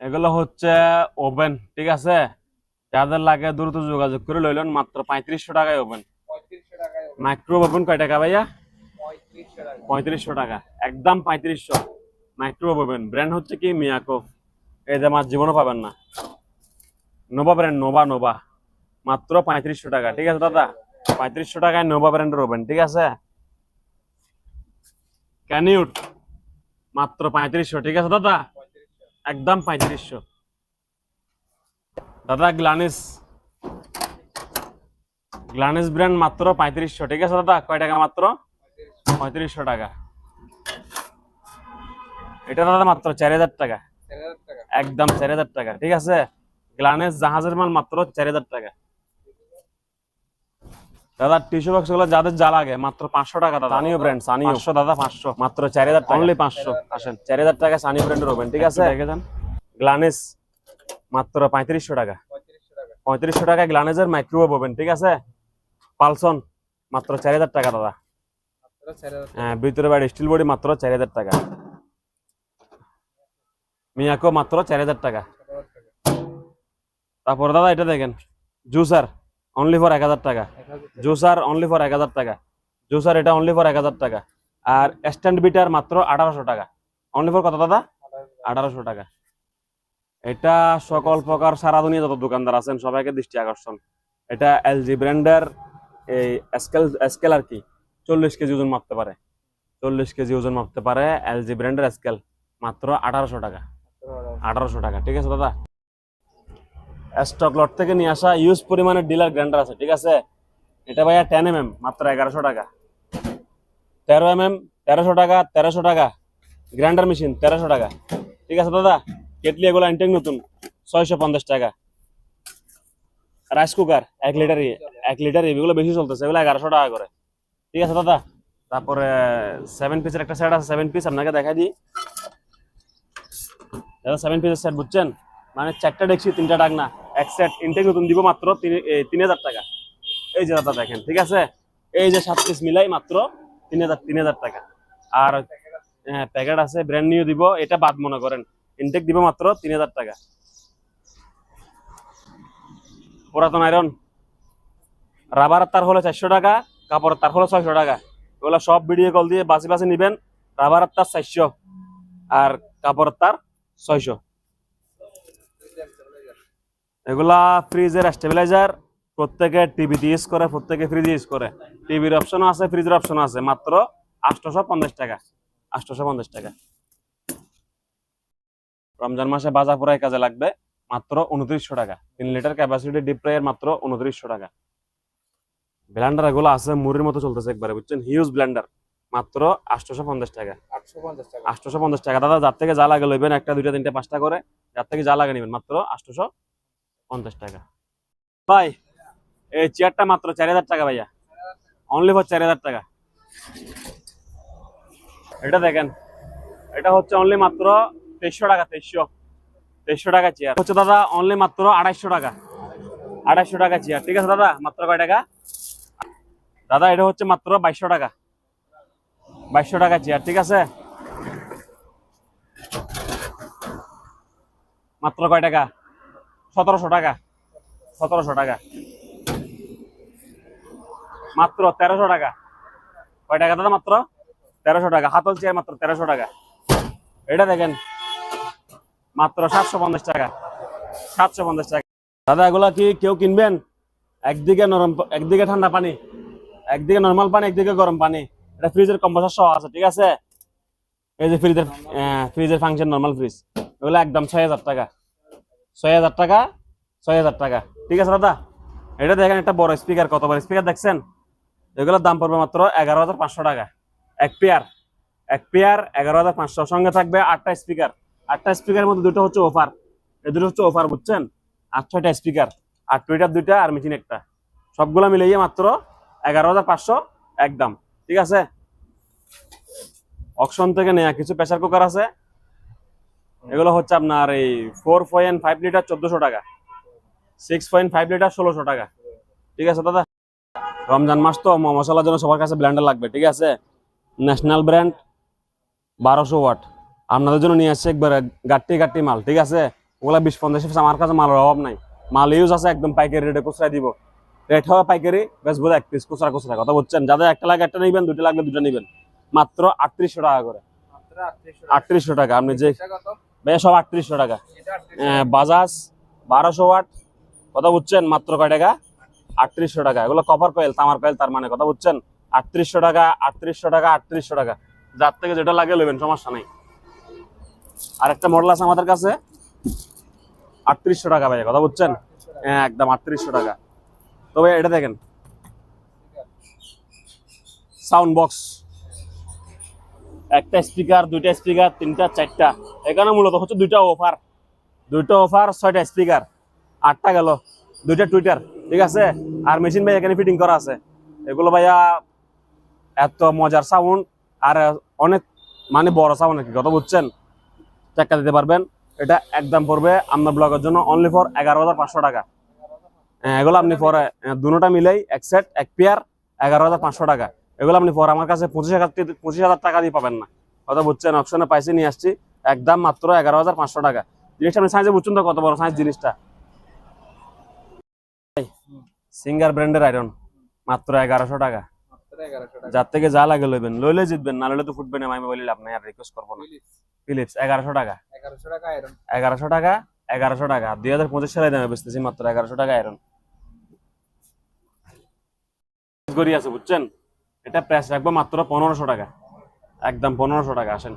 এগুলো হচ্ছে ওভেন ঠিক আছে? যাদের লাগে দ্রুত যোগাযোগ করে লইলেন মাত্র পঁয়ত্রিশশো টাকায় ওভেন মাইক্রো ওভেন কয় টাকা ভাইয়া? পঁয়ত্রিশশো টাকা। একদম পঁয়ত্রিশশো। মাইক্রো ওভেন ব্র্যান্ড হচ্ছে কি? মিয়াকো এই যে আমার জীবনও পাবেন না। নোভা ব্র্যান্ড নোভা নোভা মাত্র পঁয়ত্রিশশো টাকা, ঠিক আছে দাদা? পঁয়ত্রিশশো টাকায় নোভা ব্র্যান্ডের ওভেন ঠিক আছে? ক্যানিউট মাত্র পঁয়ত্রিশশো, ঠিক আছে দাদা? একদম পঁয়ত্রিশশো দাদা গ্লানিস গ্লানিস ব্র্যান্ড মাত্র পঁয়ত্রিশশো ঠিক আছে দাদা? কয় টাকা মাত্র? পঁয়ত্রিশশো টাকা। এটা দাদা মাত্র চার হাজার টাকা। চার হাজার টাকা। একদম চার হাজার টাকা ঠিক আছে? গ্লানেস জাহাজের মাল মাত্র চার হাজার টাকা। দাদা টিস্যু বক্সগুলো যাদের যা লাগে মাত্র পাঁচশো টাকা দাদা। সানিও ব্র্যান্ড সানিও পাঁচশো দাদা পাঁচশো। মাত্র চার হাজার অনলি পাঁচশো। আসেন চার হাজার টাকা সানিও ব্র্যান্ডের ওভেন ঠিক আছে? দেখে যান। গ্লানেস মাত্র পঁয়ত্রিশশো টাকা। পঁয়ত্রিশশো টাকা টাকা গ্লানেজের মাইক্রোওয়েভ ওভেন ঠিক আছে? পালসন মাত্র চার হাজার টাকা দাদা। টাকা। হ্যাঁ ভিতরে বাড়ি স্টিল বডি মাত্র চার হাজার টাকা। মিয়াকো মাত্র টাকা। চার হাজার টাকা। তারপর দাদা এটা দেখেন। জুসার অনলি ফর এক হাজার টাকা। জুসার অনলি ফর এক হাজার টাকা। জুসার এটা অনলি ফর এক হাজার টাকা। আর স্ট্যান্ড বিটার মাত্র আঠারোশো টাকা। অনলি ফর কত দাদা? আঠারোশো টাকা। এটা সকল প্রকার সারা দুনিয়া যত দোকানদার আছেন, সবাইকে দৃষ্টি আকর্ষণ। এটা এলজি ব্র্যান্ডের এই স্কেল স্কেল আর কি। চল্লিশ কেজি ওজন মাপতে পারে। চল্লিশ কেজি ওজন মাপতে পারে এলজি ব্র্যান্ডের স্কেল মাত্র আঠারোশো টাকা। আঠারোশো টাকা। ঠিক আছে দাদা? স্টক লট থেকে নিয়ে আসা ইউজ পরিমাণের ডিলার গ্রাইন্ডার আছে, ঠিক আছে? এটা ভাইয়া টেন এম মাত্র এগারোশো টাকা। তেরো এম এম তেরোশো টাকা তেরোশো টাকা। গ্রাইন্ডার মেশিন তেরোশো টাকা। ঠিক আছে দাদা? কেটলি এগুলো ইনটেক নতুন, ছয়শো পঞ্চাশ টাকা। রাইস কুকার এক লিটার এক লিটার এগুলো বেশি চলতেছে, এগুলো এগারোশো টাকা করে। ঠিক আছে দাদা? তারপরে সেভেন পিসের একটা সেট আছে সেভেন পিস আপনাকে দেখাই দিই। দাদা সেভেন পিসের সেট বুঝছেন? মানে চারটা দেখছি তিনটা ডাক না এক ইনটেক নতুন দিব মাত্র তিন হাজার টাকা। এই যে দাদা দেখেন, ঠিক আছে? এই যে সাত পিস মিলাই মাত্র তিন হাজার তিন হাজার টাকা। আর হ্যাঁ প্যাকেট আছে ব্র্যান্ড নিউ দিব, এটা বাদ মনে করেন। ইনটেক দিব মাত্র তিন হাজার টাকা। পুরাতন আয়রন রাবারের তার হলো চারশো টাকা কাপড়ের তার হলো ছয়শো টাকা। এগুলো সব ভিডিও কল দিয়ে বাসি বাসি নিবেন রাবারের তার চারশো আর কাপড়ের তার ছয়শো। এগুলা ফ্রিজের স্টেবিলাইজার প্রত্যেকে টিভিতে ইউজ করে প্রত্যেকে ফ্রিজ ইউজ করে। টিভির অপশনও আছে ফ্রিজের অপশনও আছে মাত্র আটশোশো পঞ্চাশ টাকা আটশোশো পঞ্চাশ টাকা। রমজান মাসে বাজার পড়ায় কাজে লাগবে মাত্র উনত্রিশশো টাকা। তিন লিটার ক্যাপাসিটি ডিপ ফ্রাইয়ের মাত্র উনত্রিশশো টাকা। ব্লেন্ডার এগুলো আছে মুড়ির মতো চলতেছে একবারে বুঝছেন? হিউজ ব্লেন্ডার মাত্র আটশোশো পঞ্চাশ টাকা। আটশো পঞ্চাশ টাকা। আটশোশো পঞ্চাশ টাকা। দাদা যার থেকে যা লাগে লইবেন একটা দুইটা তিনটা পাঁচটা করে যার থেকে যা লাগে নেবেন মাত্র আটশোশো পঞ্চাশ টাকা। ভাই, এই চেয়ারটা মাত্র চার হাজার টাকা ভাইয়া। অনলি ফর চার হাজার টাকা। এটা দেখেন, এটা হচ্ছে অনলি মাত্র তেইশশো টাকা, তেইশশো তেইশশো টাকা চেয়ার হচ্ছে দাদা অনলি মাত্র আড়াইশো টাকা আড়াইশো টাকা চেয়ার ঠিক আছে দাদা, মাত্র কয় টাকা? দাদা, এটা হচ্ছে মাত্র বাইশশো টাকা। বাইশশো টাকা চেয়ার ঠিক আছে? মাত্র কয় টাকা? সতেরোশো টাকা। সতেরোশো টাকা। মাত্র তেরোশো টাকা। কয় টাকা দাদা মাত্র? তেরোশো টাকা। হাতল চেয়ার মাত্র তেরোশো টাকা। এটা দেখেন, মাত্র সাতশো পঞ্চাশ টাকা। সাতশো পঞ্চাশ টাকা। দাদা, এগুলা কি কেউ কিনবেন? একদিকে নরম একদিকে ঠান্ডা পানি, একদিকে নর্মাল পানি, একদিকে গরম পানি। এটা ফ্রিজের কম্প্রেসার সহ আছে, ঠিক আছে? এই যে ফ্রিজের ফ্রিজের ফাংশন নর্মাল ফ্রিজ এগুলো একদম ছয় হাজার টাকা। ছয় হাজার টাকা, ছয় হাজার টাকা। ঠিক আছে দাদা? এটা দেখেন একটা বড় স্পিকার কত বড় স্পিকার দেখছেন? এগুলোর দাম পড়বে মাত্র এগারো হাজার পাঁচশো টাকা। এক পেয়ার এক পেয়ার এগারো হাজার পাঁচশো। সঙ্গে থাকবে আটটা স্পিকার আটটা স্পিকারের মধ্যে দুটো হচ্ছে অফার এই দুটো হচ্ছে অফার বুঝছেন? আট ছয়টা স্পিকার আর টুইটার দুইটা, আর মেশিন একটা। সবগুলো মিলিয়ে মাত্র এগারো হাজার পাঁচশো একদম। ঠিক আছে? অকশন থেকে নেওয়া কিছু প্রেসার কুকার আছে। এগুলো হচ্ছে আপনার এই ফোর পয়েন্ট ফাইভ লিটার চোদ্দশো টাকা সিক্স পয়েন্ট ফাইভ লিটার ষোলোশো টাকা। ঠিক আছে দাদা? রমজান মাস তো ম- মশলার জন্য সবার কাছে ব্ল্যান্ডার লাগবে ঠিক আছে? ন্যাশনাল ব্র্যান্ড বারোশো ওয়াট। আপনাদের জন্য নিয়ে আসছে একবার গাট্টি গাট্টি মাল ঠিক আছে? ওগুলা বিশ পঞ্চাশ আমার কাছে মালের অভাব নাই। মাল ইউজ আছে একদম পাইকারি রেটে খুচরা দিব। রেট হবে পাইকারি বেশ বোধ এক পিস খুচরা খুচরা কথা বলছেন যাদের একটা লাগে একটা নিবেন দুটো লাগলে দুটো নিবেন। মাত্র আটত্রিশশো টাকা করে। আটত্রিশশো টাকা। আপনি যে ভাইয়া সব আটত্রিশশো টাকা। আহ, বাজাজ বারোশো ওয়াট। কথা বুঝছেন? মাত্র কয় টাকা? আটত্রিশশো টাকা। এগুলো কপার কয়েল তামার কয়েল তার মানে কথা বুঝছেন? আটত্রিশশো টাকা আটত্রিশশো টাকা আটত্রিশশো টাকা। যার থেকে যেটা লাগে নেবেন সমস্যা নেই। আর একটা মডেল আছে আমাদের কাছে। আটত্রিশশো টাকা ভাই কথা বুঝছেন? হ্যাঁ একদম আটত্রিশশো টাকা। তবে এটা দেখেন। সাউন্ড বক্স একটা স্পিকার দুইটা স্পিকার তিনটা চারটা। এখানে মূলত হচ্ছে দুইটা অফার দুইটা অফার ছয়টা স্পিকার আটটা গেল। দুইটা টুইটার ঠিক আছে? আর মেশিন ভাই এখানে ফিটিং করা আছে। এগুলো ভাইয়া এত মজার সাউন্ড আর অনেক মানে বড় সাউন্ড আর কি কথা বুঝছেন? চাক্কা দিতে পারবেন। এটা একদম পড়বে আপনার ব্লগের জন্য অনলি ফর এগারো হাজার পাঁচশো টাকা। হ্যাঁ, এগুলো আপনি পরে দুটা মিলেই এক সেট এক পেয়ার এগারো হাজার পাঁচশো টাকা। এগুলো আপনি পরে আমার কাছে পঁচিশ হাজার পঁচিশ হাজার টাকা দিয়ে পাবেন না। কথা বুঝছেন? অপশনে পাইসে নিয়ে আসছি। একদম মাত্র এগারো হাজার পাঁচশো টাকা। জিনিসটা আপনি সাইজে বুঝছেন তো কত বড় সাইজ জিনিসটা? সিঙ্গার ব্র্যান্ডের আয়রন মাত্র এগারোশো টাকা। যার থেকে যা লাগে লইবেন। লইলে জিতবেন না লইলে তো ফুটবেন না। আমি বলি আপনি আর রিকোয়েস্ট করব না। ফিলিপস এগারোশো টাকা। এগারোশো টাকা এগারোশো টাকা এগারোশো টাকা। দুই হাজার পঁচিশ সালে দামে বেচতেছি মাত্র এগারোশো টাকা আয়রন গড়ি আছে বুঝছেন? এটা প্রাইস রাখব মাত্র পনেরোশো টাকা। একদম পনেরোশো টাকা আসেন।